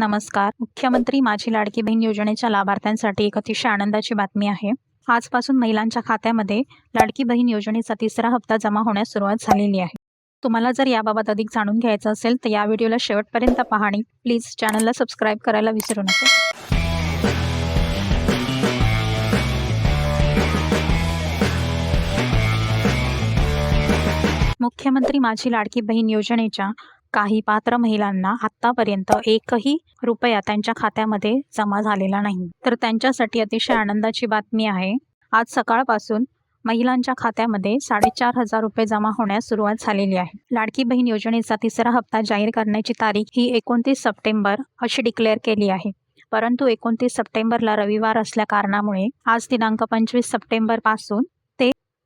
नमस्कार. मुख्यमंत्री माझी लाडकी बहीण योजनेच्या लाभार्थ्यांसाठी एक अतिशय आनंदाची बातमी आहे. आजपासून महिलांच्या खात्यामध्ये लाडकी बहीण योजनेचा तिसरा हप्ता जमा होण्यास सुरुवात झालेली आहे. तुम्हाला जर याबाबत अधिक जाणून घ्यायचं असेल तर या व्हिडिओला शेवटपर्यंत पाहणे प्लीज चॅनलला सबस्क्राईब करायला विसरू नका. मुख्यमंत्री माझी लाडकी बहीण योजनेच्या काही पात्र महिलांना आत्तापर्यंत एकही रुपया त्यांच्या खात्यामध्ये जमा झालेला नाही. तर त्यांच्यासाठी अतिशय आनंदाची बातमी आहे. आज सकाळपासून महिलांच्या खात्यामध्ये साडेचार हजार रुपये जमा होण्यास सुरुवात झालेली आहे. लाडकी बहीण योजनेचा तिसरा हप्ता जाहीर करण्याची तारीख ही एकोणतीस सप्टेंबर अशी डिक्लेअर केली आहे. परंतु एकोणतीस सप्टेंबरला रविवार असल्या कारणामुळे आज दिनांक पंचवीस सप्टेंबरपासून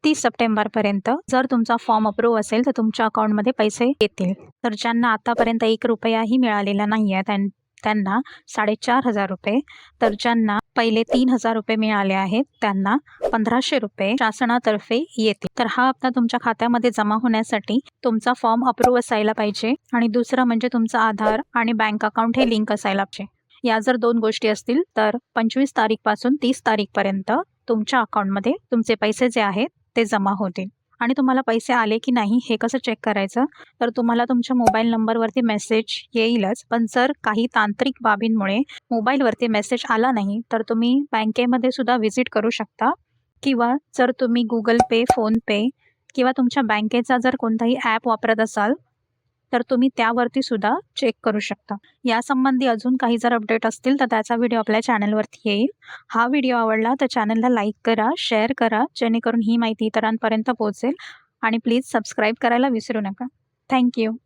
तीस सप्टेंबरपर्यंत जर तुमचा फॉर्म अप्रूव्ह असेल तर तुमच्या अकाउंटमध्ये पैसे येतील. तर ज्यांना आतापर्यंत एक रुपयाही मिळालेला नाही आहे त्यां त्यांना साडेचार हजार रुपये. तर ज्यांना पहिले तीन हजार रुपये मिळाले आहेत त्यांना पंधराशे रुपये शासनातर्फे येतील. तर हा हप्ता तुमच्या खात्यामध्ये जमा होण्यासाठी तुमचा फॉर्म अप्रूव्ह असायला पाहिजे आणि दुसरं म्हणजे तुमचा आधार आणि बँक अकाउंट हे लिंक असायला पाहिजे. या जर दोन गोष्टी असतील तर पंचवीस तारीखपासून तीस तारीखपर्यंत तुमच्या अकाउंटमध्ये तुमचे पैसे जे आहेत ते जमा होतील. आणि तुम्हाला पैसे आले की नाही हे कसं चेक करायचं? तर तुम्हाला तुमच्या मोबाईल नंबरवरती मेसेज येईलच. पण जर काही तांत्रिक बाबींमुळे मोबाईलवरती मेसेज आला नाही तर तुम्ही बँकेमध्ये सुद्धा व्हिजिट करू शकता. किंवा जर तुम्ही गुगल पे फोनपे किंवा तुमच्या बँकेचा जर कोणताही ॲप वापरत असाल तर तुम्ही त्यावरती सुद्धा चेक करू शकता. यासंबंधी अजून काही जर अपडेट असतील तर त्याचा व्हिडिओ आपल्या चॅनलवरती येईल. हा व्हिडिओ आवडला तर चॅनलला लाईक करा शेअर करा जेणेकरून ही माहिती इतरांपर्यंत पोहोचेल. आणि प्लीज सबस्क्राईब करायला विसरू नका. थँक्यू